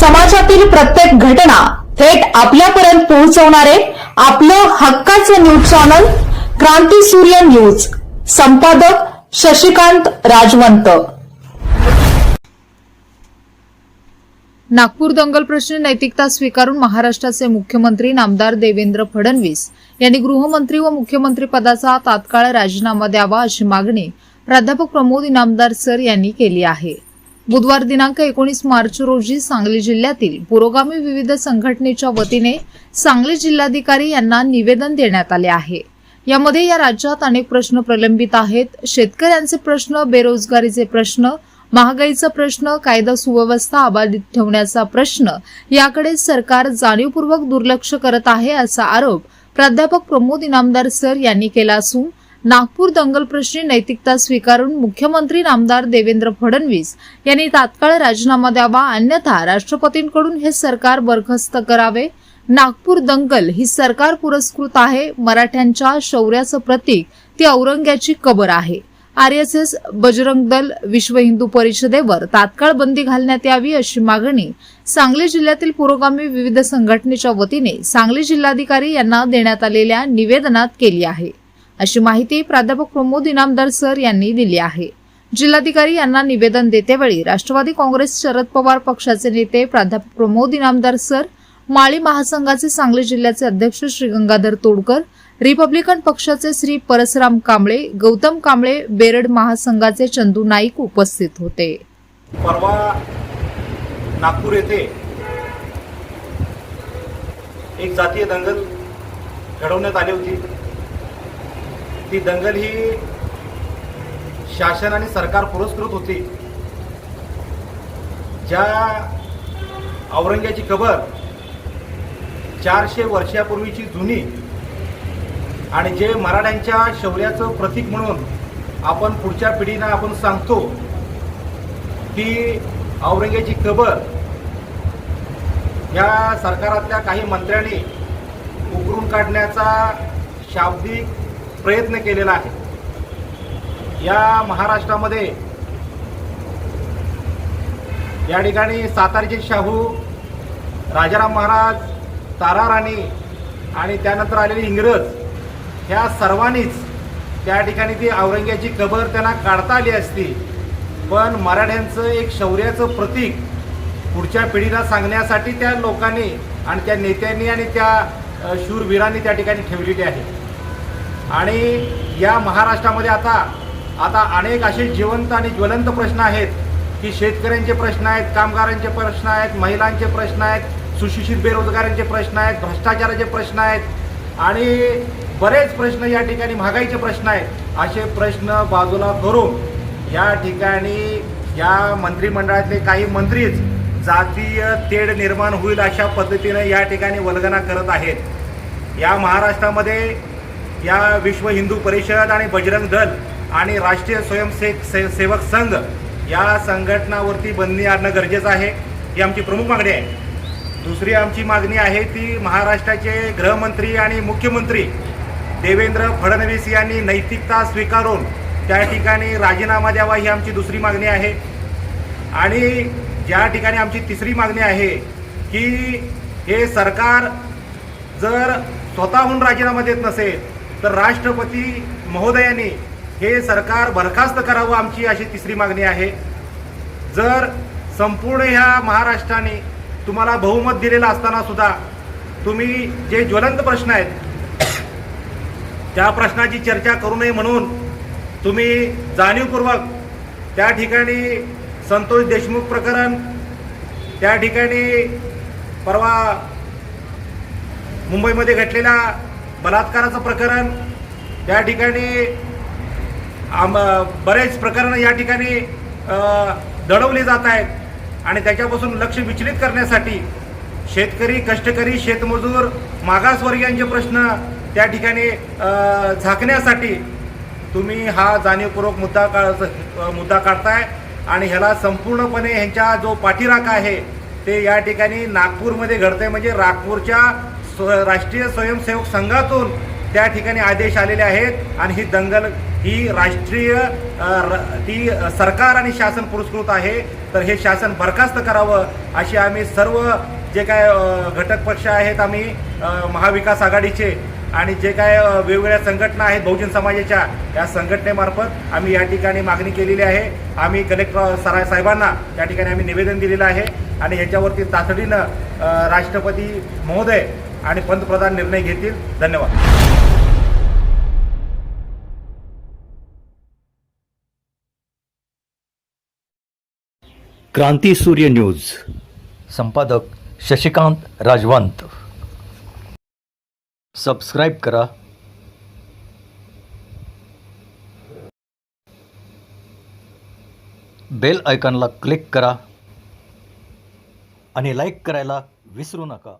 समाजातील प्रत्येक घटना थेट आपल्यापर्यंत पोहोचवणारे आपलं हक्काचं न्यूज चॅनल क्रांती सूर्य न्यूज. संपादक शशिकांत राजवंत. नागपूर दंगल प्रश्नी नैतिकता स्वीकारून महाराष्ट्राचे मुख्यमंत्री नामदार देवेंद्र फडणवीस यांनी गृहमंत्री व मुख्यमंत्री पदाचा तात्काळ राजीनामा द्यावा अशी मागणी प्राध्यापक प्रमोद इनामदार सर यांनी केली आहे. बुधवार दिनांक एकोणीस मार्च रोजी सांगली जिल्ह्यातील पुरोगामी विविध संघटनेच्या वतीने सांगली जिल्हाधिकारी यांना निवेदन देण्यात आले आहे. यामध्ये या राज्यात अनेक प्रश्न प्रलंबित आहेत. शेतकऱ्यांचे प्रश्न बेरोजगारीचे प्रश्न महागाईचा प्रश्न कायदा सुव्यवस्था अबाधित ठेवण्याचा प्रश्न याकडे सरकार जाणीवपूर्वक दुर्लक्ष करत आहे असा आरोप प्राध्यापक प्रमोद इनामदार सर यांनी केला असून नागपूर दंगल प्रश्नी नैतिकता स्वीकारून मुख्यमंत्री नामदार देवेंद्र फडणवीस यांनी तात्काळ राजीनामा द्यावा अन्यथा राष्ट्रपतींकडून हे सरकार बरखास्त करावे. नागपूर दंगल ही सरकार पुरस्कृत आहे मराठ्यांच्या शौर्याचं प्रतीक ती औरंग्याची कबर आहे. R S S Bajrang Dal विश्व हिंदू परिषदेवर तात्काळ बंदी घालण्यात यावी अशी मागणी सांगली जिल्ह्यातील पुरोगामी विविध संघटनेच्या वतीने सांगली जिल्हाधिकारी यांना देण्यात आलेल्या निवेदनात केली आहे. अशी माहिती प्राध्यापक प्रमोद इनामदार सर यांनी दिली आहे. जिल्हाधिकारी यांना निवेदन देतेवेळी राष्ट्रवादी काँग्रेस शरद पवार पक्षाचे नेते प्राध्यापक प्रमोद इनामदार सर माळी महासंघाचे सांगली जिल्ह्याचे अध्यक्ष श्री गंगाधर तोडकर रिपब्लिकन पक्षाचे श्री परसराम कांबळे गौतम कांबळे बेरड महासंघाचे चंदू नाईक उपस्थित होते. परवा नागपूर येथे एक जातीय दंगल घडवण्यात आली होती. ती दंगल ही शासन आणि सरकार पुरस्कृत होती. ज्या औरंग्याची कबर चारशे वर्षापूर्वीची जुनी आणि जे मराठ्यांच्या शौर्याचं प्रतीक म्हणून आपण पुढच्या पिढीला आपण सांगतो ती औरंग्याची कबर या सरकारातल्या काही मंत्र्यांनी उकरून काढण्याचा शाब्दिक प्रयत्न केलेला आहे. या महाराष्ट्रामध्ये या ठिकाणी सातारचे शाहू राजाराम महाराज तारा राणी आणि त्यानंतर आलेले इंग्रज ह्या सर्वांनीच त्या ठिकाणी ती औरंग्याची कबर त्यांना काढता आली असती. पण मराठ्यांचं एक शौर्याचं प्रतीक पुढच्या पिढीला सांगण्यासाठी त्या लोकांनी आणि त्या नेत्यांनी आणि त्या शूरवीरांनी त्या ठिकाणी ठेवलेली आहे. आणि या महाराष्ट्रामध्ये आता आता अनेक असे जिवंत आणि ज्वलंत प्रश्न आहेत की शेतकऱ्यांचे प्रश्न आहेत कामगारांचे प्रश्न आहेत महिलांचे प्रश्न आहेत सुशिक्षित बेरोजगारांचे प्रश्न आहेत भ्रष्टाचाराचे प्रश्न आहेत आणि बरेच प्रश्न या ठिकाणी महागाईचे प्रश्न आहेत. असे प्रश्न बाजूला करून या ठिकाणी या मंत्रिमंडळातले काही मंत्रीच जातीय तेढ निर्माण होईल अशा पद्धतीनं या ठिकाणी वल्गना करत आहेत. या महाराष्ट्रामध्ये या विश्व हिंदू परिषद आणि बजरंग दल आणि राष्ट्रीय स्वयंसेवक से सेवक संघ या संघटनावरती बंदी आणणं गरजेचं आहे ही आमची प्रमुख मागणी आहे. दुसरी आमची मागणी आहे ती महाराष्ट्राचे गृहमंत्री आणि मुख्यमंत्री देवेंद्र फडणवीस यांनी नैतिकता स्वीकारून त्या ठिकाणी राजीनामा द्यावा ही आमची दुसरी मागणी आहे. आणि ज्या ठिकाणी आमची तिसरी मागणी आहे की हे सरकार जर स्वतःहून राजीनामा देत नसेल तर राष्ट्रपती महोदयाने हे सरकार बरखास्त करावं आमची अशी तिसरी मागणी आहे. जर संपूर्ण ह्या महाराष्ट्राने तुम्हाला बहुमत दिलेलं असताना सुद्धा तुम्ही जे ज्वलंत प्रश्न आहेत त्या प्रश्नाची चर्चा करू नये म्हणून तुम्ही जाणीवपूर्वक त्या ठिकाणी संतोष देशमुख प्रकरण त्या ठिकाणी परवा मुंबईमध्ये घडलेला बलात्काराचं प्रकरण त्या ठिकाणी आम बरेच प्रकरणं या ठिकाणी दडवली जात आहेत. आणि त्याच्यापासून लक्ष विचलित करण्यासाठी शेतकरी कष्टकरी शेतमजूर मागासवर्गीयांचे प्रश्न त्या ठिकाणी झाकण्यासाठी तुम्ही हा जाणीवपूर्वक मुद्दा का मुद्दा काढताय. आणि ह्याला संपूर्णपणे ह्यांच्या जो पाठीराखा आहे ते या ठिकाणी नागपूरमध्ये घडतंय. म्हणजे नागपूरच्या स्व राष्ट्रीय स्वयंसेवक संघातून त्या ठिकाणी आदेश आलेले आहेत आणि ही दंगल ही राष्ट्रीय र- ती सरकार आणि शासन पुरस्कृत आहे. तर हे शासन बरखास्त करावं अशी आम्ही सर्व जे काय घटक पक्ष आहेत आम्ही महाविकास आघाडीचे आणि जे काय वेगवेगळ्या संघटना आहेत बहुजन समाजाच्या या संघटनेमार्फत आम्ही या ठिकाणी मागणी केलेली आहे. आम्ही कलेक्टर सराय साहेबांना या ठिकाणी आम्ही निवेदन दिलेलं आहे. आणि ह्याच्यावरती तातडीनं राष्ट्रपती महोदय आणि पंतप्रधान निर्णय घेतील. धन्यवाद. क्रांती सूर्य न्यूज. संपादक शशिकांत राजवंत. सबस्क्राईब करा. बेल आयकॉनला क्लिक करा. आणि लाईक करायला विसरू नका.